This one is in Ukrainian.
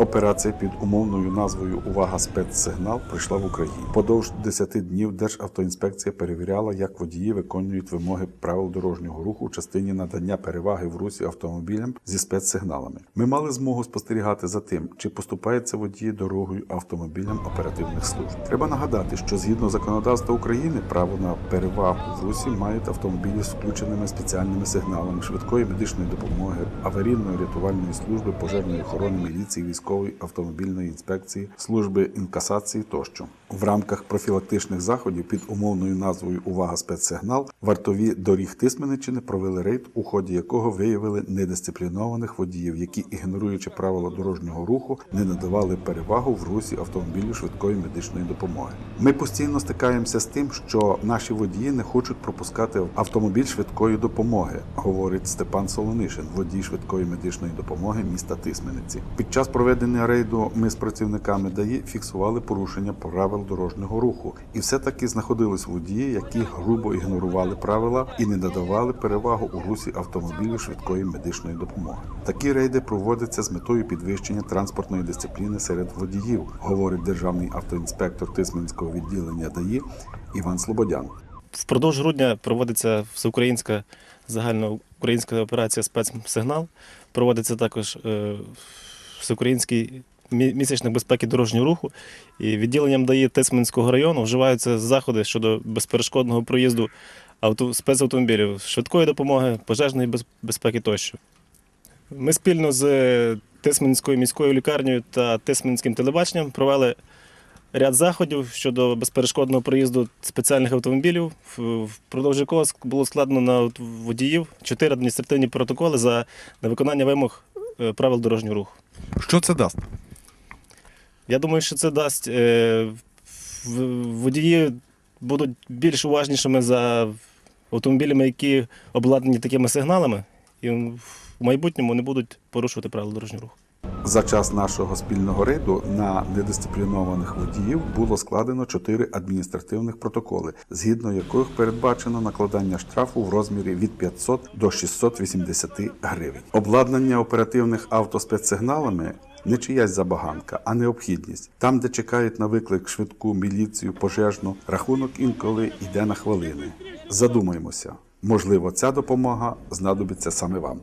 Операція під умовною назвою Увага спецсигнал пройшла в Україні. Подовж 10 днів Державтоінспекція перевіряла, як водії виконують вимоги правил дорожнього руху в частині надання переваги в русі автомобілям зі спецсигналами. Ми мали змогу спостерігати за тим, чи поступаються водії дорогою автомобілям оперативних служб. Треба нагадати, що згідно законодавства України право на перевагу в русі мають автомобілі з включеними спеціальними сигналами швидкої медичної допомоги, аварійної рятувальної служби, пожежної охорони, міліції, військової автомобільної інспекції, служби інкасації тощо. В рамках профілактичних заходів під умовною назвою Увага спецсигнал вартові доріг Тисмениччини провели рейд, у ході якого виявили недисциплінованих водіїв, які, ігноруючи правила дорожнього руху, не надавали перевагу в русі автомобілю швидкої медичної допомоги. Ми постійно стикаємося з тим, що наші водії не хочуть пропускати автомобіль швидкої допомоги, говорить Степан Солонишин, водій швидкої медичної допомоги міста Тисмениці. Під час проведення рейду ми з працівниками ДАІ фіксували порушення правил дорожнього руху, і все-таки знаходились водії, які грубо ігнорували правила і не надавали перевагу у русі автомобілю швидкої медичної допомоги. Такі рейди проводяться з метою підвищення транспортної дисципліни серед водіїв, говорить державний автоінспектор Тисменського відділення ДАІ Іван Слободян. Впродовж грудня проводиться всеукраїнська загальноукраїнська операція спецсигнал. Проводиться також е, всеукраїнський мі- місячник безпеки дорожнього руху. І відділенням ДАІ Тисменського району вживаються заходи щодо безперешкодного проїзду авто, спецавтомобілів, швидкої допомоги, пожежної без- безпеки тощо. Ми спільно з Тисменською міською лікарнею та Тисменським телебаченням провели ряд заходів щодо безперешкодного проїзду спеціальних автомобілів, впродовж якого було складено на водіїв чотири адміністративні протоколи за невиконання вимог е, правил дорожнього руху. Що це дасть? Я думаю, що це дасть е, водії будуть більш уважнішими за автомобілями, які обладнані такими сигналами, і в майбутньому не будуть порушувати правила дорожнього руху. За час нашого спільного рейду на недисциплінованих водіїв було складено чотири адміністративних протоколи, згідно яких передбачено накладання штрафу в розмірі від 500 до 680 гривень. Обладнання оперативних автоспецсигналами не чиясь забаганка, а необхідність. Там, де чекають на виклик швидку міліцію, пожежну, рахунок інколи йде на хвилини. Задумаймося, можливо, ця допомога знадобиться саме вам.